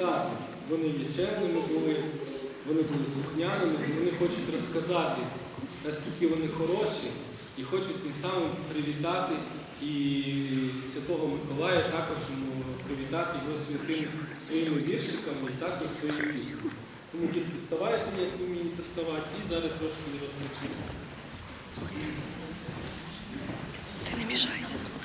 привітати. Вони є чемними були, вони були слухняними, і вони хочуть розказати, наскільки вони хороші, і хочуть цим самим привітати і Святого Миколая, також привітати його святим своїми віршиками і також своїми піснями. Тому тільки ставайте, як ви вмієте ставати, і зараз трошки розпочнемо. Ти не мішайся.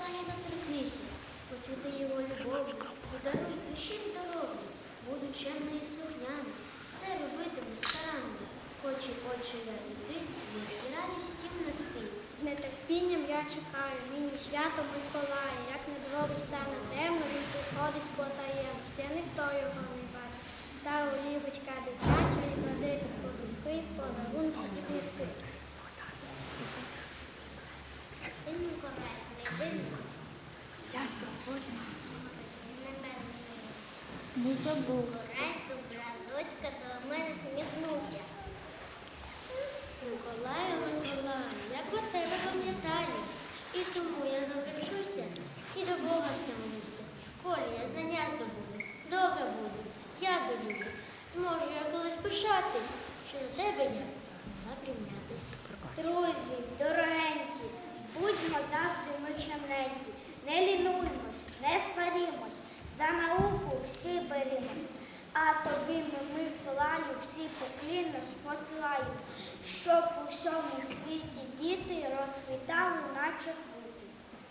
Лає доторкнися. Посвяти його любов'ю, подаруй душі здоров'я. Буду чемна і слухняна, все робитиму старанно. Хоче очі я і ти, і радість всім нести. З нетерпінням я чекаю, нині свято Миколая, як на дворі стане темно, він приходить потаєм, ще ніхто його не бачить. Та олівочка дитяча і по подушки, подарунки і книжки. Ти мій коректний, дивно. Я сьогодні Не мене. Коректно, браточка до мене сміхнувся. Миколаю, Миколаю, я про тебе пам'ятаю. І тому я вчуся і до Бога все молюся. Я знання здобуду, добре буду, я долюблю. Зможу я колись пишатись, що до тебе я могла прийнятись. Друзі, дорогенькі, будьмо завжди ми чемненькі, не лінуймось, не сварімось, за науку всі берімось. А тобі ми, Миколаю, всі покліни посилаємо, щоб у всьому світі діти розквітали, наче квіти.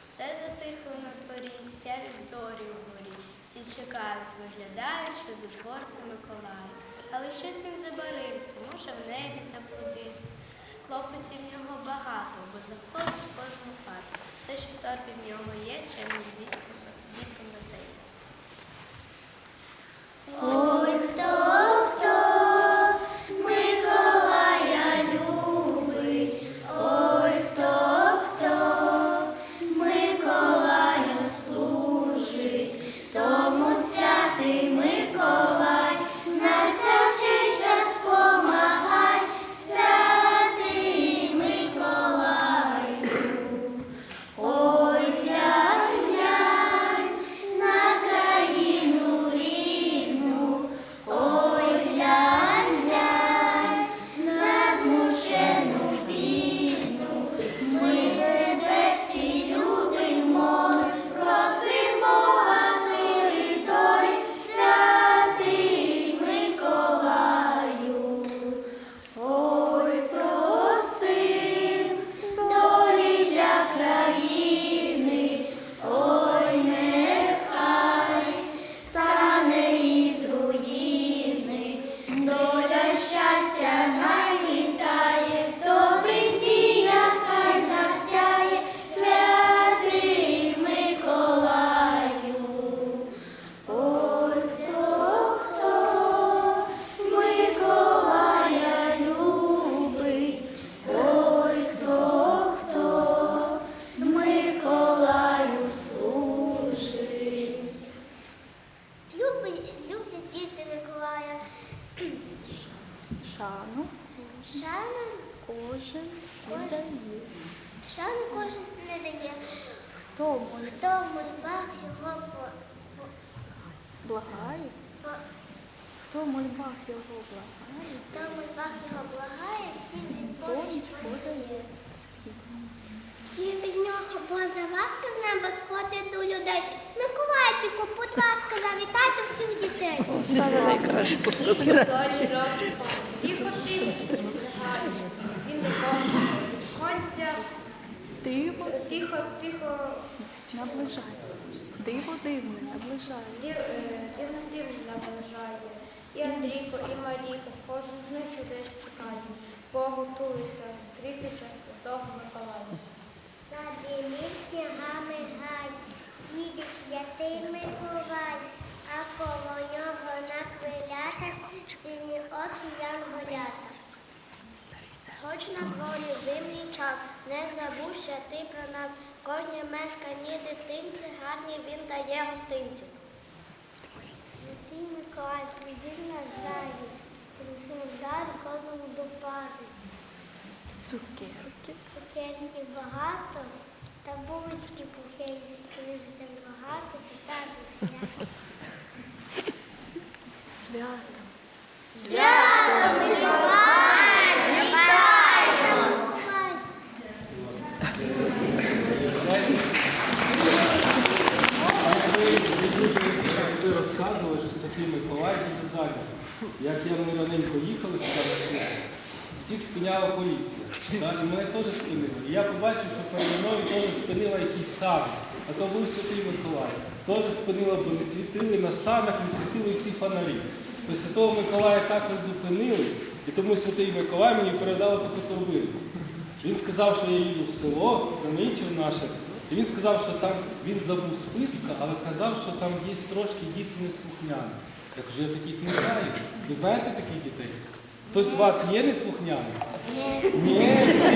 Все затихло на дворі, сяють зорі горі. Всі чекають, виглядають, творця Миколая. Але щось він забарився, може в небі заблудився. Хлопців в нього багато, бо заходить в кожну хату. Все, що в торбі в нього є, чим з Шану Шану, кожен віддає. шану кожен не дає. Хто моль Хто в мольбах його по, благає, по, хто в мольбах його благає, хто в мольбах його благає, всім він поміч подає. Через нього Божа ласка з неба сходить до людей. Миколайчику, будь ласка, завітайте всіх дітей. Тихо, тихо, він нікого Ходця, Диво тихо, тихо, наближає. Диво дивне наближає. е, дивно дивно наближає. І Андрійко, і Марійко, кожен з них чудес чекає, бо готується зустрітися Святого Миколая. Забілів снігами гай, їде святий Миколай, а коло нього на хвиля співаки янголята. Хоч на дворі зимній час, не забудь, ти про нас. Кожній мешканій дитинці гарні він дає гостинці. Святий Миколай, прийди на залі, принеси вдарі кожному до пари. Цукерки. Цукерків багато, та булочки пухенькі, коли так багато, читати свято. Свято. Ви розказували, що Святий Миколай дуже зайнятий. Як я ми раненько їхали сюди на свято, всіх спиняла поліція. Так? І мене теж спинили. І я побачив, що переді мною теж спинила якийсь сам. А то був Святий Миколай. Теж спинила, бо не світили на санах, не світили всі фонарі. То Святого Миколая також зупинили, і тому Святий Миколай мені передав таку торбинку. Він сказав, що я їду в село, на Ничів наше. І він сказав, що там він забув списка, але казав, що там є трошки діти неслухняні. Я кажу, я таких не знаю. Ви знаєте таких дітей? Хтось з вас є неслухняний? Ні, всі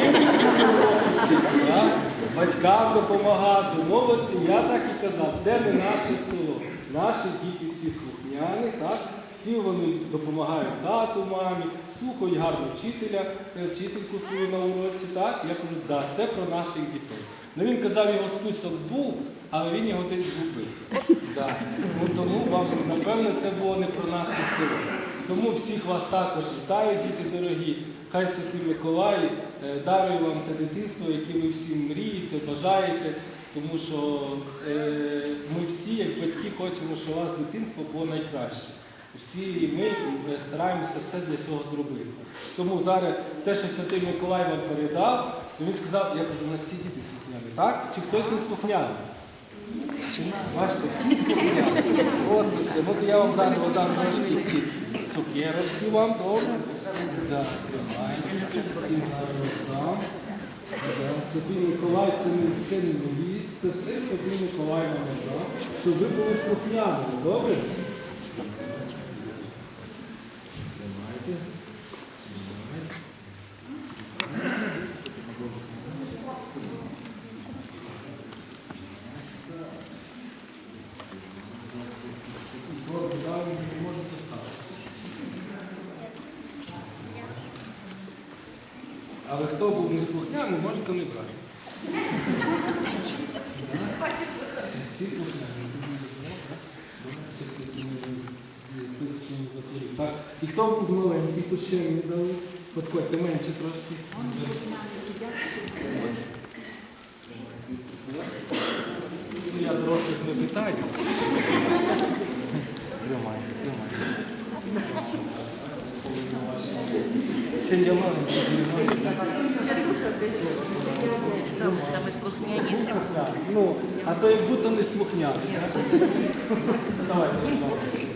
так? батькам допомагати, молодці. Я так і казав, це не наше село. Наші діти всі слухняні, так? всі вони допомагають тату, мамі, слухають гарно вчителя, е, вчительку свою на уроці. Так? Я кажу, да, це про наших дітей. Ну він казав, його список був, але він його десь згубив. Да. Ну, тому вам, напевно, це було не про наше село. Тому всіх вас також вітаю, діти дорогі. Хай Святий Миколай е, дарує вам те дитинство, яке ви всі мрієте, бажаєте. Тому що е, ми всі, як батьки, хочемо, щоб у вас дитинство було найкраще. Всі ми е, стараємося все для цього зробити. Тому зараз те, що Святий Миколай вам передав, він сказав, я кажу, у нас всі діти слухняні, так? Чи хтось не слухняний? Бачите, всі слухняні. От все. От я вам зараз дам трошки ці цукерочки вам, добре? Да, тримайте. Всім зараз Миколай, це не, це не мої, це все Святий Миколай вам дав, щоб ви були слухняними, добре? Тримайте. Добре, далі не можете ставити. Але хто був не брати. Всі слухняні. Хтось ще не затворив. Так. І хто був з маленьких, ще не дали? Подходьте менше трошки. Я дорослих не питаю. Є маленький, маленький. Ну, а то як будто не слухняний. Вставайте.